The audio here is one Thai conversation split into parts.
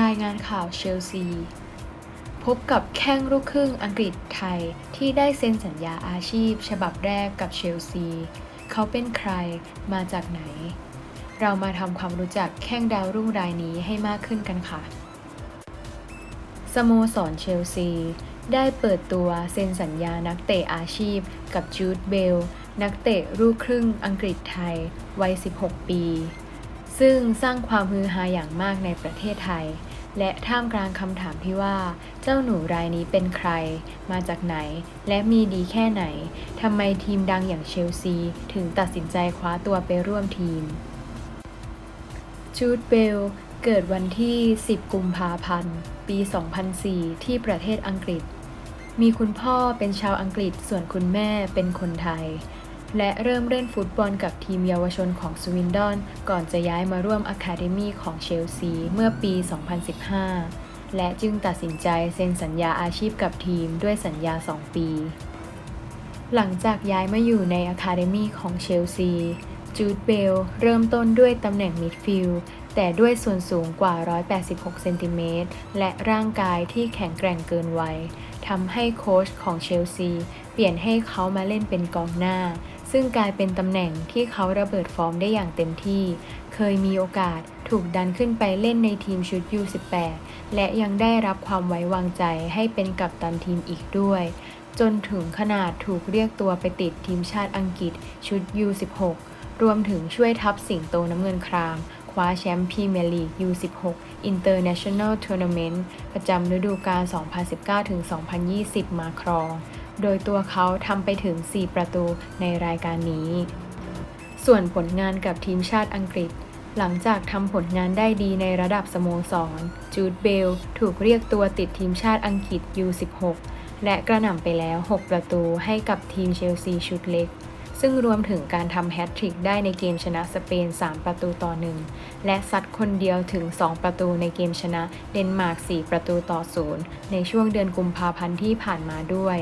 รายงานข่าวเชลซี พบกับแข้งลูกครึ่งอังกฤษไทยที่ได้เซ็นสัญญาอาชีพ ฉบับแรกกับเชลซี เขาเป็นใครมาจากไหน เรามาทำความรู้จักแข้งดาวรุ่งรายนี้ให้มากขึ้นกันค่ะ สโมสรเชลซี ได้เปิดตัวเซ็นสัญญานักเตะอาชีพกับจูดเบลนักเตะลูกครึ่งอังกฤษไทยวัย 16 ปี ซึ่งสร้างความฮือฮาอย่างมากในประเทศไทย และท่ามกลางคำถามที่ว่า เจ้าหนูรายนี้เป็นใคร มาจากไหน และมีดีแค่ไหนทำไมทีมดังอย่างเชลซี ถึงตัดสินใจคว้าตัวไปร่วมทีม จูดเบลเกิดวันที่ 10 กุมภาพันธ์ ปี 2004 ที่ประเทศอังกฤษ มีคุณพ่อเป็นชาวอังกฤษส่วนคุณแม่เป็นคนไทย และเริ่มเล่นฟุตบอลกับทีมเยาวชนของสวินดอน ก่อนจะย้ายมาร่วมอะคาเดมีของเชลซีเมื่อปี 2015 และจึงตัดสินใจเซ็นสัญญาอาชีพกับทีมด้วยสัญญา 2 ปี หลังจากย้ายมาอยู่ในอะคาเดมีของเชลซีจูดเบลเริ่มต้นด้วยตำแหน่งมิดฟิลด์แต่ด้วยส่วนสูงกว่า 186 เซนติเมตรและร่างกายที่แข็งแกร่งเกินวัยทำให้โค้ชของเชลซี เปลี่ยนให้เขามาเล่นเป็นกองหน้า ซึ่งกลายเป็นตำแหน่งที่เขาระเบิดฟอร์มได้อย่างเต็มที่ เคยมีโอกาสถูกดันขึ้นไปเล่นในทีมชุด U18 และยังได้รับความไว้วางใจให้เป็นกัปตันทีมอีกด้วย จนถึงขนาดถูกเรียกตัวไปติดทีมชาติอังกฤษชุด U16 รวมถึงช่วยทัพสิงโตน้ำเงินครามคว้าแชมป์พรีเมียร์ลีก U16 International Tournament ประจำฤดูกาล 2019-2020 มาครอง โดยตัวเขาทำไปถึง 4 ประตูในรายการนี้ ส่วนผลงานกับทีมชาติอังกฤษ หลังจากทำผลงานได้ดีในระดับสโมสร จูดเบล ถูกเรียกตัวติดทีมชาติอังกฤษ U16 และกระหน่ำไปแล้ว 6 ประตูให้กับทีมเชลซีชุดเล็ก ซึ่งรวมถึงการทำแฮตทริกได้ในเกมชนะสเปน 3 ประตูต่อ 1 และซัดคนเดียวถึง 2 ประตูในเกมชนะเดนมาร์ก 4 ประตูต่อ 0 ในช่วงเดือนกุมภาพันธ์ที่ผ่านมาด้วย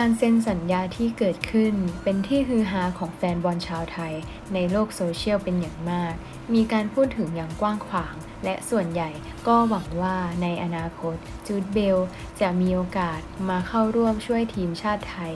การเซ็นสัญญาที่เกิดขึ้นเป็นที่ฮือฮาของแฟนบอลชาวไทย ในโลกโซเชียลเป็นอย่างมาก มีการพูดถึงอย่างกว้างขวาง และส่วนใหญ่ก็หวังว่าในอนาคตจูดเบลจะมีโอกาสมาเข้าร่วมช่วยทีมชาติไทย